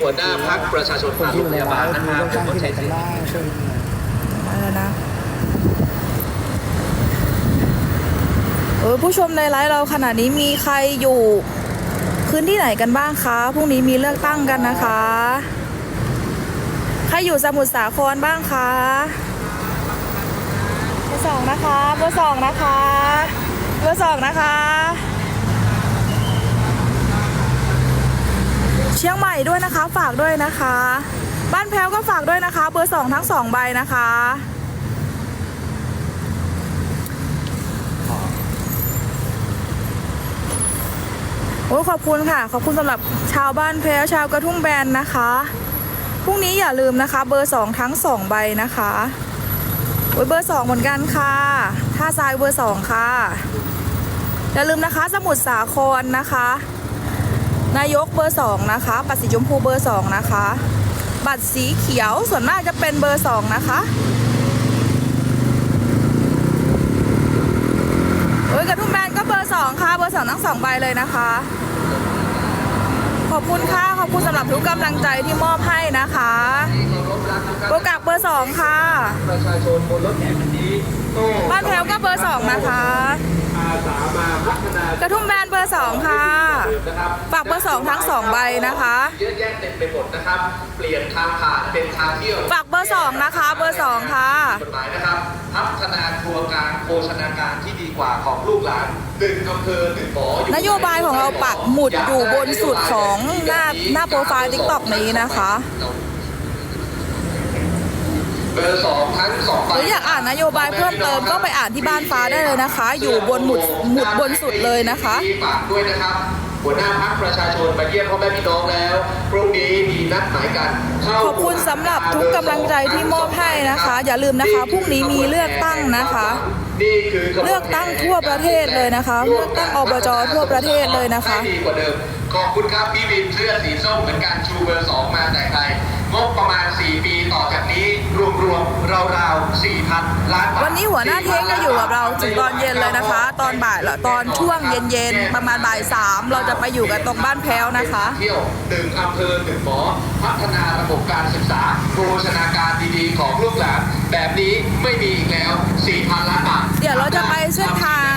หัวหน้าพักประชาชนฝ่านที่โรงยู่พยาบาลฟ์นะครับเลือกตั้งที่ไหนกันบ้างช่วยอะไรนะเออผู้ชมในไลฟ์เราขณะนี้มีใครอยู่พื้นที่ไหนกันบ้างคะพรุ่งนี้มีเลือกตั้งกันนะคะ ใครอยู่สมุทรสาครบ้างคะเบอร์สองนะคะเบอร์สองนะคะเบอร์สองนะคะ เชียงใหม่ด้วยนะคะ ฝากด้วยนะคะ บ้านแพ้วก็ฝากด้วยนะคะ เบอร์สองทั้งสองใบนะคะโอ้ยขอบคุณค่ะ ขอบคุณสำหรับชาวบ้านแพ้วชาวกระทุ่มแบนนะคะพรุ่งนี้อย่าลืมนะคะ เบอร์สองทั้งสองใบนะคะโอ้ยเบอร์สองเหมือนกันค่ะ ท่าทรายเบอร์สองค่ะอย่าลืมนะคะ สมุทรสาครนะคะ นายกเบอร์สองนะคะบัตรสีชมพูเบอร์สองนะคะ บัตรสีเขียวส่วนมากจะเป็นเบอร์สองนะคะโอ้ยกระทุ่มแบนก็เบอร์สองค่ะ เบอร์สองทั้งสองใบเลยนะคะ ขอบคุณค่ะ ขอบคุณสำหรับทุกกำลังใจที่มอบให้นะคะโปรกักเบอร์สองค่ะ ประชาชนบนรถแห่คันนี้บ้านแพ้วก็เบอร์สองนะคะ อาสามาพัฒนากระทุ่มแบนเบอร์สองค่ะนะครับฝากเบอร์สองทั้งสองใบนะคะเยอะแยะเต็มไปหมดนะครับ เปลี่ยนทางผ่านเป็นทางเที่ยว ฝากเบอร์สองนะคะ เบอร์สองค่ะกฎหมายนะครับ พัฒนาครัวกลางโภชนาการที่ดีกว่าของลูกหลานหนึ่งอำเภอหนึ่งหมอนโยบายของเราปักหมุดอยู่บนสุดของหน้าหน้าโปรไฟล์ TikTok นี้นะคะ เบอร์สองทั้งสองหรืออยากอ่านนโยบายเพิ่มเติมก็ไปอ่านที่บ้านฟ้าได้เลยนะคะ อยู่บนหมุดหมุดบนสุดเลยนะคะฝากด้วยนะครับหัวหน้าพักประชาชนมาเยี่ยมพ่อแม่พี่น้องแล้วพรุ่งนี้มีนัดหมายกันเข้าขอบคุณสำหรับทุกกำลังใจที่มอบให้นะคะ อย่าลืมนะคะพรุ่งนี้มีเลือกตั้งนะคะนี่คือขบวนเลือกตั้งทั่วประเทศเลยนะคะ เลือกตั้งอบจทั่วประเทศเลยนะคะ ให้ดีกว่าเดิมขอบคุณครับพี่วินเสื้อสีส้มเหมือนกันชูเบอร์สองมาแต่ไกลงบประมาณ 4 ปีต่อจากนี้รวมๆราวๆ4,000 ล้านบาทวันนี้หัวหน้าเท้งจะอยู่กับเราถึงตอนเย็นเลยนะคะ ตอนบ่ายละตอนช่วงเย็นๆประมาณบ่ายสามเราจะไปอยู่กันตรงบ้านแพ้วนะคะเที่ยวหนึ่งอำเภอหนึ่งหมอพัฒนาระบบการศึกษาโภชนาการดีๆของลูกหลานแบบนี้ไม่มีอีกแล้ว 4,000 ล้านบาทเดี๋ยวเราจะไปเส้นทาง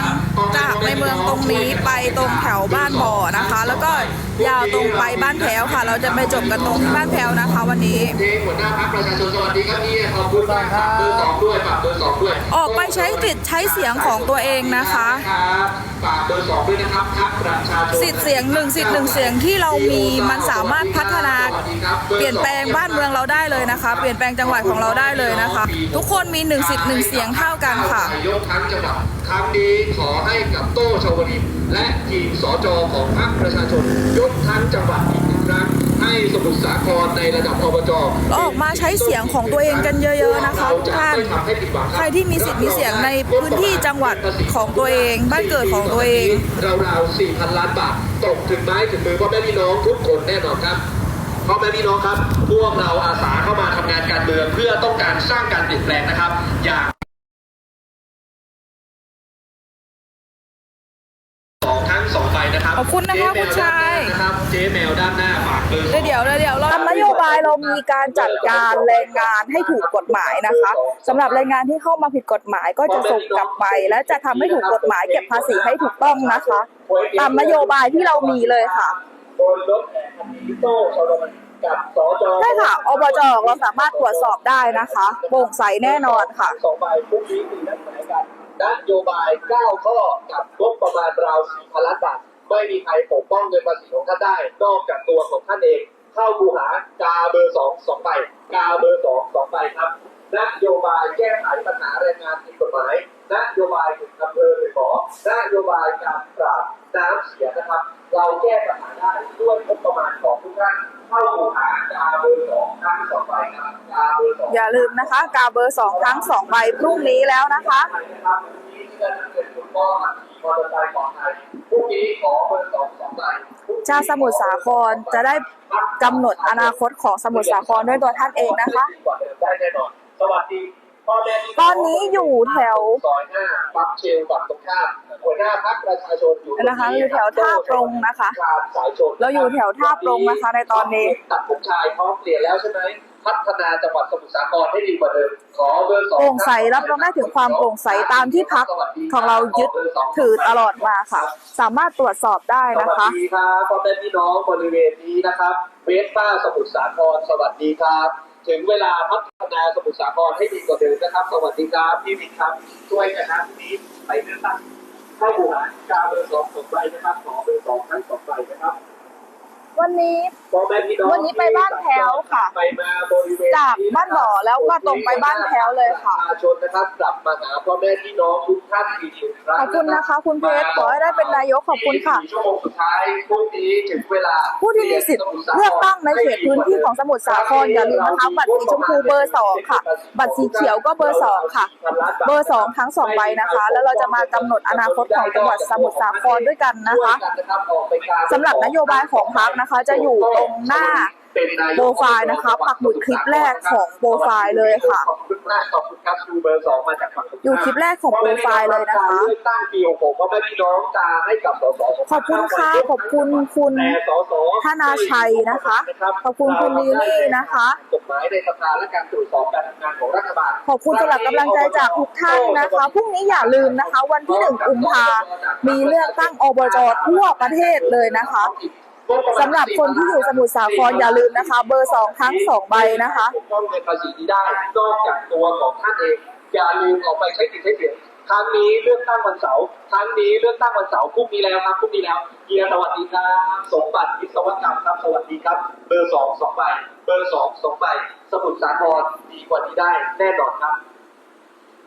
จากในเมืองตรงนี้ไปตรงแถวบ้านบ่อนะคะ แล้วก็ ยาวตรงไปบ้านแพ้วค่ะ เราจะไปจบกันตรงที่บ้านแพ้วนะคะ วันนี้เทหัวหน้าพรรคประชาชนสวัสดีครับพี่ขอบคุณมากครับเบอร์สองด้วยฝากเบอร์สองด้วยออกไปใช้สิทธิ์ใช้เสียงของตัวเองนะคะครับฝากเบอร์สองด้วยนะครับพรรคประชาชนสิทธิ์เสียงหนึ่งสิทธิ์หนึ่งเสียงที่เรามีมันสามารถพัฒนาเปลี่ยนแปลงบ้านเมืองเราได้เลยนะคะ เปลี่ยนแปลงจังหวัดของเราได้เลยนะคะ ทุกคนมีหนึ่งสิทธิ์หนึ่งเสียงเท่ากันค่ะนายกทั้งจังหวัดครั้งนี้ขอให้กับโต้ชวลินและทีมสจของพรรคประชาชนยกทั้งจังหวัดอีกหนึ่งครั้งให้สมุทรสาครในระดับอบจเราออกมาใช้เสียงของตัวเองกันเยอะ ๆ นะคะทุกท่านใครที่มีสิทธิ์มีเสียงในพื้นที่จังหวัดของตัวเอง บ้านเกิดของตัวเองราวๆ4,000 ล้านบาทตกถึงไม้ถึงมือพ่อแม่พี่น้องทุกคนแน่นอนครับพ่อแม่พี่น้องครับ พวกเราอาสาเข้ามาทำงานการเมืองเพื่อต้องการสร้างการเปลี่ยนแปลงนะครับ อย่าง ขอบคุณนะคะเจ๊แมวคุณชายด้นหน้นะครับเจ๊แมวด้านหน้าฝากเบอร์สองเดี๋ยวเดี๋ยวเดี๋ยวเราทำนโยบายเรามีการจัดการแรงงานให้ถูกกฎหมายนะคะสำหรับแรงงานที่เข้ามาผิดกฎหมายก็จะส่งกลับไป และจะทำให้ถูกกฎหมายเก็บภาษีให้ถูกต้องนะคะ ตามนโยบายที่เรามีเลยค่ะบนรถแห่คันนี้โต้ชลมันกับสจใช่ค่ะอบจเราสามารถตรวจสอบได้นะคะโปร่งใสแน่นอนค่ะสองใบพรุ่งนี้มีนัดหมายกันนโยบาย 9 ข้อกับงบประมาณราว4,000ล้านบาท ไม่มีใครปกป้องเงินภาษีของท่านได้ นอกจากตัวของท่านเอง เข้าคูหากาเบอร์2 2ใบกาเบอร์2 2ใบครับนโยบายแก้ไขปัญหาแรงงานผิดกฎหมายนโยบายถึงอำเภอหรือหมอนโยบายการปราบน้ำเสียนะครับ เราแก้ปัญหาได้ด้วยงบประมาณของทุกท่านเข้าคูหากาเบอร์2ทั้งสองใบครับกาเบอร์2อย่าลืมนะคะ กาเบอร์สองทั้งสองใบพรุ่งนี้แล้วนะคะ นะครับที่ที่จะเป็นคุณพ่อขับขี่มอเตอร์ไซค์ของไทยพรุ่งนี้ขอเบอร์สองสองใบชาสมุทรสาครจะได้กำหนดอนาคตของสมุทรสาครด้วยตัวท่านเองนะคะ ตอนนี้อยู่แถวซอยห้าปั๊บเชลฝั่งตรงข้ามหัวหน้าพักประชาชนอยู่ตรงนะคะอยู่แถวท่าปรงนะคะสายชนเราอยู่แถวท่าปรงนะคะในตอนนี้ตัดผมชายพร้อมเปลี่ยนแล้วใช่ไหม พัฒนาจังหวัดสมุทรสาครให้ดีกว่าเดิมขอเบอร์สองโปร่งใสรับรองได้ถึงความโปร่งใสตามที่พักของเรายึดถือตลอดมาค่ะ สามารถตรวจสอบได้สนะวัสคะดีครับพ่อแม่พี่น้องบริเวณนี้นะครับเวสป้าสมุทรสาครสวัสดีครับ ถึงเวลาพัฒนาสมุทรสาครให้ดีกว่าเดิมนะครับ สวัสดีครับพี่วินครับช่วยกันนะทีนี้ไปเลือกตั้งเข้าหูหากาเบอร์สองสองใบนะครับขอเบอร์สองทั้งสองใบนะครับ วันนี้พ่อแม่พี่น้องวันนี้ไปบ้านแพ้วค่ะ ไปมาบริเวณจากบ้านบ่อแล้วก็ตรงไปบ้านแพ้วเลยค่ะประชาชนนะครับกลับมาหาพ่อแม่พี่น้องทุกท่านอีกหนึ่งครั้งขอบคุณนะคะ คุณเพชรขอให้ได้เป็นนายกขอบคุณค่ะชั่วโมงสุดท้ายพรุ่งนี้ถึงเวลาผู้ที่มีสิทธิ์เลือกตั้งในเขตพื้นที่ของสมุทรสาครอย่าลืมนะคะบัตรสีชมพูเบอร์สองค่ะ บัตรสีเขียวก็เบอร์สองค่ะ เบอร์สองทั้งสองใบนะคะ แล้วเราจะมากำหนดอนาคตของจังหวัดสมุทรสาครด้วยกันนะคะสำหรับนโยบายของพรรคนะคะจะอยู่ตรงหน้าโปรไฟล์นะคะ ปักหมุดคลิปแรกของโปรไฟล์เลยค่ะขอบคุณมากขอบคุณครับดูเบอร์สองมาจากฝั่งตรงข้ามอยู่คลิปแรกของโปรไฟล์เลยนะคะเลือกตั้งปี66พ่อแม่พี่น้องตาให้กับสสของขอบคุณค่ะขอบคุณคุณแต่สสธนาชัยนะคะ ขอบคุณคุณลีลี่นะคะกฎหมายในสภาและการตรวจสอบการทำงานของรัฐบาลขอบคุณสำหรับกำลังใจจากทุกท่านนะคะพรุ่งนี้อย่าลืมนะคะ วันที่หนึ่งกุมภามีเลือกตั้งอบจทั่วประเทศเลยนะคะ สำหรับคนที่อยู่สมุทรสาครอย่าลืมนะคะ เบอร์สองทั้งสองใบนะคะปกป้องเงินภาษีนี้ได้นอกจากตัวของท่านเอง อย่าลืมออกไปใช้สิทธิ์ใช้เสียงครั้งนี้เลือกตั้งวันเสาร์ครั้งนี้เลือกตั้งวันเสาร์พรุ่งนี้แล้วครับพรุ่งนี้แล้วเฮียสวัสดีครับสมบัติวิศวกรรมครับสวัสดีครับ เบอร์สองสองใบเบอร์สองสองใบสมุทรสาครดีกว่านี้ได้แน่นอนครับ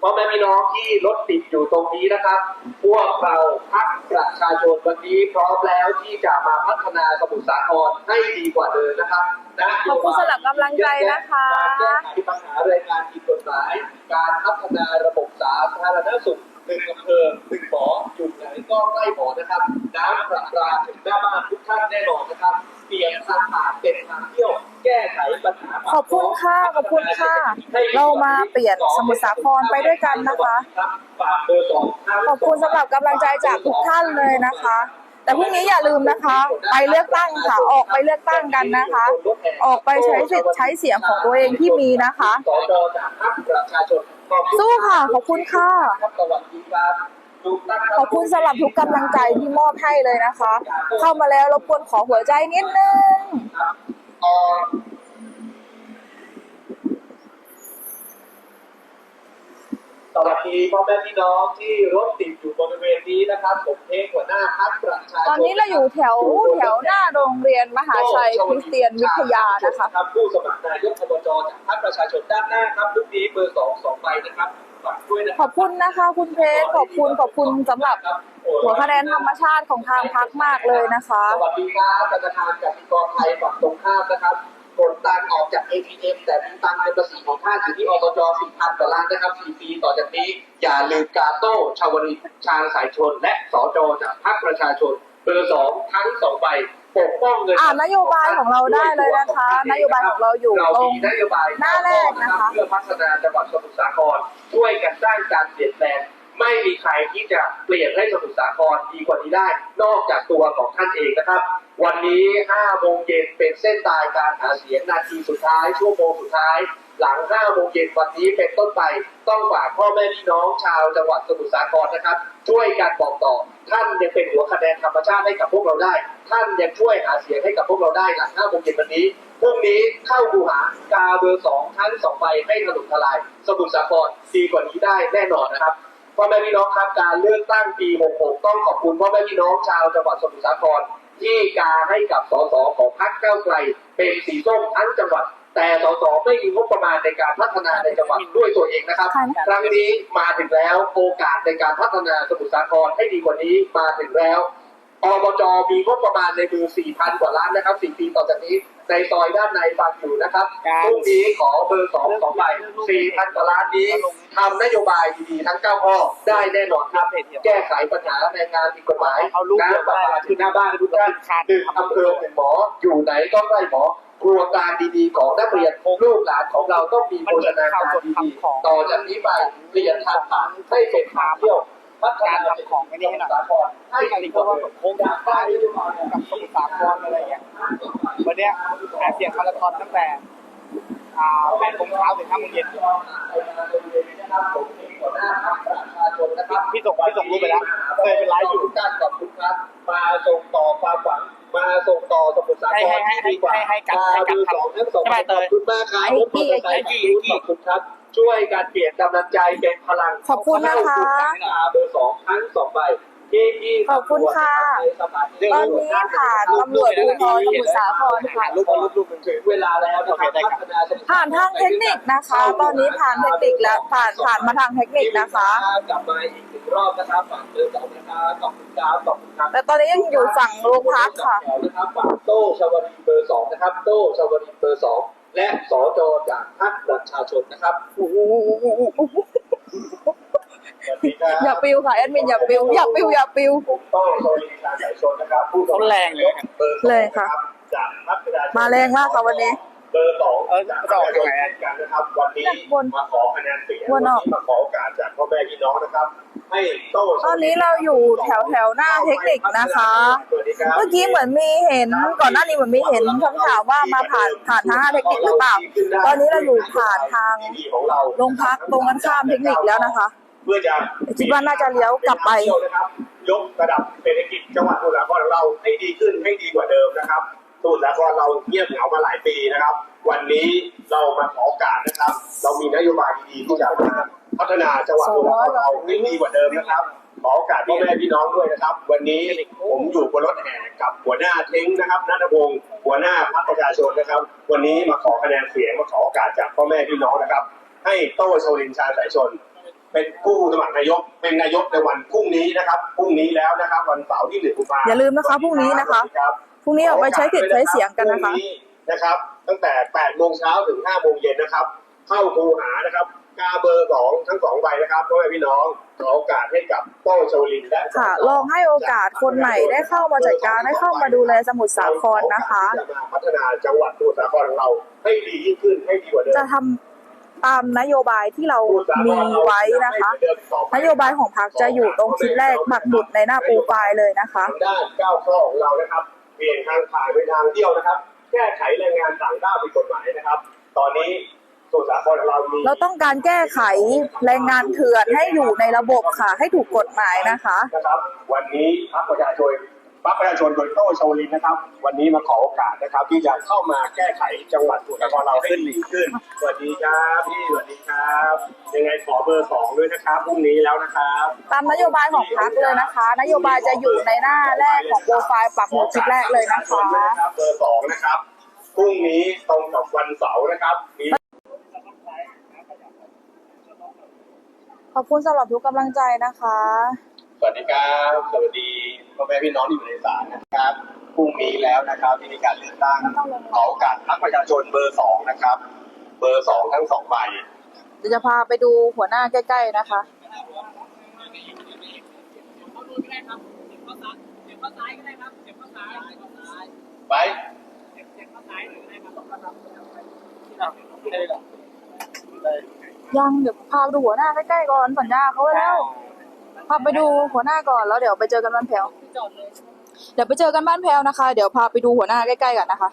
พ่อแม่พี่น้องที่รถติดอยู่ตรงนี้นะครับ พวกเราพักประชาชนวันนี้พร้อมแล้วที่จะมาพัฒนาสมุทรสาครให้ดีกว่าเดิมนะครับนะขอบคุณสำหรับกำลังใจนะคะการแก้ไขปัญหาแรงงานผิดกฎหมาย การพัฒนาระบบสาธารณสุข หนึ่งอำเภอหนึ่งหมออยู่ไหนก็ใกล้หมอนะครับ น้ำประปาถึงหน้าบ้านทุกท่านแน่นอนนะครับเปลี่ยนทางผ่านเป็นทางเที่ยว แก้ไขปัญหาปากขอบคุณค่ะขอบคุณค่ะ เรามาเปลี่ยนสมุทรสาครไปด้วยกันนะคะฝากเบอร์สองทั้งขอบคุณสำหรับกำลังใจจากทุกท่านเลยนะคะ แต่พรุ่งนี้อย่าลืมนะคะ ไปเลือกตั้งค่ะ ออกไปเลือกตั้งกันนะคะ ออกไปใช้สิทธิ์ใช้เสียงของตัวเองที่มีนะคะ สจจากพรรคประชาชนขอบคุณสู้ค่ะ ขอบคุณค่ะครับสวัสดีครับทุกท่านรัขอบคุณสำหรับทุกกำลังใจที่มอบให้เลยนะคะ เข้ามาแล้วรบกวนขอหัวใจนิดนึง ครับเอ่อส วัสดีพ่อแม่พี่น้องที่รถติดอยู่บริเวณนี้นะครับ ผมเองหัวหน้าพักประชาชนตอนนี้เราอยู่แถวแถวหน้าโรงเรียนมหาชัยคริสเตียนวิทยานะคะรับผู้สมัครนายกอบจจากพรรคประชาชนด้านหน้าครับรุ่นนี้เบอร์สองสองใบนะครับฝากด้วยนะคขรัอบคุณนะคะ คุณเพชรขอบคุณขอบคุณสำหรับหัวคะแนนธรรมชาติของทางพักมากเลยนะคะสวัสดีครับธนาคารกสิกรไทยฝั่งตรงข้ามนะครับ กดตังค์ออกจาก ATM แต่มีตังค์เป็นภาษีของท่านอยู่ที่อบจ4,000กว่าล้านนะครับ4ปีต่อจากนี้ อย่าลืมกาโต้ชาวริตชาญสายชน และสจจากพรรคประชาชนเบอร์สองทั้งสองใบปกป้องเงินอ่านโยบายของเราได้เลยนะคะ นโยบายของเราอยู่เราตรงมีนโยบายหน้าแรกนะคะเพื่อพัฒนาจังหวัดสมุทรสาครช่วยกันสร้างการเปลี่ยนแปลง ไม่มีใครที่จะเปลี่ยนให้สมุทรสาครดีกว่านี้ได้ นอกจากตัวของท่านเองนะครับ วันนี้5โมงเย็นเป็นเส้นตายการหาเสียงนาทีสุดท้ายชั่วโมงสุดท้าย หลัง5โมงเย็นวันนี้เป็นต้นไป ต้องฝากพ่อแม่พี่น้องชาวจังหวัดสมุทรสาครนะครับ ช่วยกันบอกต่อ ท่านยังเป็นหัวคะแนนธรรมชาติให้กับพวกเราได้ ท่านยังช่วยหาเสียงให้กับพวกเราได้หลัง5โมงเย็นวันนี้พรุ่งนี้เข้าดูหากาเบอร์สองทั้งสองใบให้ถล่มทลาย สมุทรสาครดีกว่านี้ได้แน่นอนนะครับ พ่อแม่พี่น้องครับการเลือกตั้งปี 66 ต้องขอบคุณพ่อแม่พี่น้องชาวจังหวัดสมุทรสาครที่กาให้กับสสของพรรคก้าวไกล เป็นสีส้มทั้งจังหวัด แต่สสไม่มีงบประมาณในการพัฒนาในจังหวัดด้วยตัวเองนะครับค่ะครั้งนี้มาถึงแล้วโอกาสในการพัฒนาสมุทรสาครให้ดีกว่านี้มาถึงแล้ว อบจมีงบประมาณในมือ 4,000 กว่าล้านนะครับ 4 ปีต่อจากนี้ ในซอยด้านในฟังอยู่นะครับครับพรุ่งนี้ขอเบอร์2 2ใบ4,000 กว่าล้านนี้ทำนโยบายดีๆทั้ง9ข้อได้แน่นอนครับ แก้ไขปัญหาแรงงานผิดกฎหมายเอาลูกเดียวน้ำประปาได้ถึงหน้าบ้านทุกท่านหนึ่งอำเภอหนึ่งหมอ อยู่ไหนก็ใกล้หมอครัวกลางดีๆ ของนักเรียนลูกหลานของเราต้องมีโภชนาการดีๆต่อจากนี้ไปเปลี่ยนทางผ่านให้เป็นทางเที่ยว พัฒนาสาครให้ที่การดีที่กเขาว่าว่าเดิมโค้งสุดท้ายกับสมุทรสาครอะไรเงี้ยวันเนี้ยหาเสียงมาราธอนตั้งแต่อ่าแปดโมงเช้าถึงห้าโมงเย็นพี่ส่งพี่ส่งรูปไปแล้วเคยเป็นไลฟ์อยู่การกับคุณครับมาส่งต่อความหวังมาส่งต่อสมุทรสาครให้ให้ให้ที่ดีกว่าให้ให้กันให้กันมาดูสองทั้งสองใช่ไหมเตยขอบคุณมากครับไอ้กี้ไอ้กี้ไอ้กี้ไอ้กี้ขอบคุณครับ ช่วยการเปลี่ยนกำลังใจเป็นพลังขอบคุณนะคะมาเบอร์สองทั้งสองใบที่ที่ขอบคุณค่ะ ตอนนี้ผ่านตำรวจภูธรสมุทรสาครค่ะรูปรูปรูปถึงเวลาแล้วนะครับพัฒนาสมุทรสครผ่านทางเทคนิคนะคะ ตอนนี้ผ่านเทคนิคแล้วผ่านผ่านมาทางเทคนิคนะคะกลับมาอีกหนึ่งรอบนะครับฝากเบอร์สองนะครับขอบคุณครับขอบคุณครับแต่ตอนนี้ยังอยู่ฝั่งโรงพักค่ะนะครับฝั่งโต้ชาวรีเบอร์สองนะครับโต้ชาวรีเบอร์สอง และสอจอจากพรรคประชาชนนะครับสวัสดีครับอย่าปิวค่ะแอดมินอย่าปิวอย่าปิวอย่าปิวผมโต้ชาวรีประชาชนนะครับผู้เขาแรงเลย เบอร์สองเลยค่ะนรับจากพรรคประชาชน มาแรงมากค่ะวันนี้ เบอร์สองเออจากจะออกยังไงกันนะครับ วันนี้วนมาขอคะแนนเสียงววันนออกนี้มาขอโอกาสจากพ่อแม่พี่น้องนะครับ ให้โต้ตอนนี้เราอยู่แถวแถวหน้าเทคนิคนะคะสวัสดีครับเมื่อกี้เหมือนมีเห็นก่อนหน้านี้เหมือนมีเห็นคำถามว่ามาผ่านผ่านทางเทคนิคหรือเปล่า ตอนนี้เราอยู่ผ่านทางโรงพักตรงกันข้ามเทคนิคแล้วนะคะเพื่อจะคิดว่าน่าจะเลี้ยวกลับไปนะครับยกระดับเศรษฐกิจจังหวัดสมุทรสาครของเราให้ดีขึ้นให้ดีกว่า เดิมนะครับสมุทรสาครเราเงียบเหงามาหลายปีนะครับ วันนี้เรามาขอโอกาสนะครับ เรามีนโยบายดีๆที่จะพัฒนาจังหวัดสมุทรสาครเราให้ดีกว่าเดิมนะครับขอโอกาสพ่อแม่พี่น้องด้วยนะครับ วันนี้ผมอยู่บนรถแห่กับหัวหน้าเท้งนะครับนัทพงศ์หัวหน้าพรรคประชาชนนะครับ วันนี้มาขอคะแนนเสียงมาขอโอกาสจากพ่อแม่พี่น้องนะครับ ให้โต้ชลินชาญสายชน เป็นผู้สมัครนายกเป็นนายกในวันพรุ่งนี้นะครับพรุ่งนี้แล้วนะครับ วันเสาร์ที่หนึ่งกุมภาพันธ์อย่าลืมนะคะพรุ่งนี้นะคะสวัสดีรับ พรุ่งนี้ออกไปใช้สิทธิ์ใช้เสียงกันนะคะพรุ่งนะครับ ตั้งแต่8โมงเช้าถึง5โมงเย็นนะครับ เข้าคูหานะครับกาเบอร์สองทั้งสองใบนะครับพ่อแม่พี่น้องขอโอกาสให้กับโต้ชวลินและค่ะ ลองให้โอกาสคนใหม่ได้เข้ามาจัดการได้เข้ามาดูแลสมุทรสาครนะคะจะมาพัฒนาจังหวัดสมุทรสาครของเราให้ดียิ่งขึ้นให้ดีกว่าเดิมจะทำตามนโยบายที่เรามีไว้นะคะ นโยบายของพรรคจะอยู่ตรงชิ้นแรกปักหมุดในหน้าโปรไฟล์เลยนะคะทางด้านเก้าข้อของเรานะครับ เปลี่ยนทางผ่านไปทางเที่ยวนะครับ แก้ไขแรงงานต่างด้าวผิดกฎหมายนะครับ ตอนนี้สมุทรสาครของเรามีเราต้องการแก้ไขแรงงานเถื่อนให้อยู่ในระบบค่ะ ให้ถูกกฎหมายนะคะ นะครับ วันนี้พรรคประชาชน พรรคประชาชนโดยโต้ชวลินนะครับ วันนี้มาขอโอกาสนะครับ ที่จะเข้ามาแก้ไขจังหวัดสมุทรสาครเราให้ดีขึ้น สวัสดีครับพี่สวัสดีครับ ยังไงขอเบอร์สองด้วยนะครับพรุ่งนี้แล้วนะครับตามนโยบายของพรรคเลยนะคะ นโยบายจะอยู่ในหน้าแรกของโปรไฟล์ปักหมุดชิ้นแรกเลยนะคะเบอร์สองนะครับพรุ่งนี้ตรงกับวันเสาร์นะครับมีขอบคุณสำหรับทุกกำลังใจนะคะ สวัสดีครับ สวัสดี พ่อแม่พี่น้องที่อยู่ในศาลนะครับพรุ่งนี้แล้วนะครับที่มีการเลือกตั้งขอโอกาสพรรคประชาชนเบอร์สองนะครับ เบอร์สองทั้งสองใบเดี๋ยวจะพาไปดูหัวหน้าใกล้ ๆนะคะ ไปยังเดี๋ยวพาไปดูหัวหน้าใกล้ๆก่อนสัญญาเขาไว้แล้ว พาไปดูหัวหน้าก่อนแล้วเดี๋ยวไปเจอกันบ้านแพลวเดี๋ยวไปเจอกันบ้านแพลวนะคะ เดี๋ยวพาไปดูหัวหน้าใกล้ๆกันนะคะ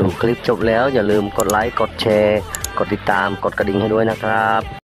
ดูคลิปจบแล้วอย่าลืมกดไลค์ กดแชร์ กดติดตาม กดกระดิ่งให้ด้วยนะครับ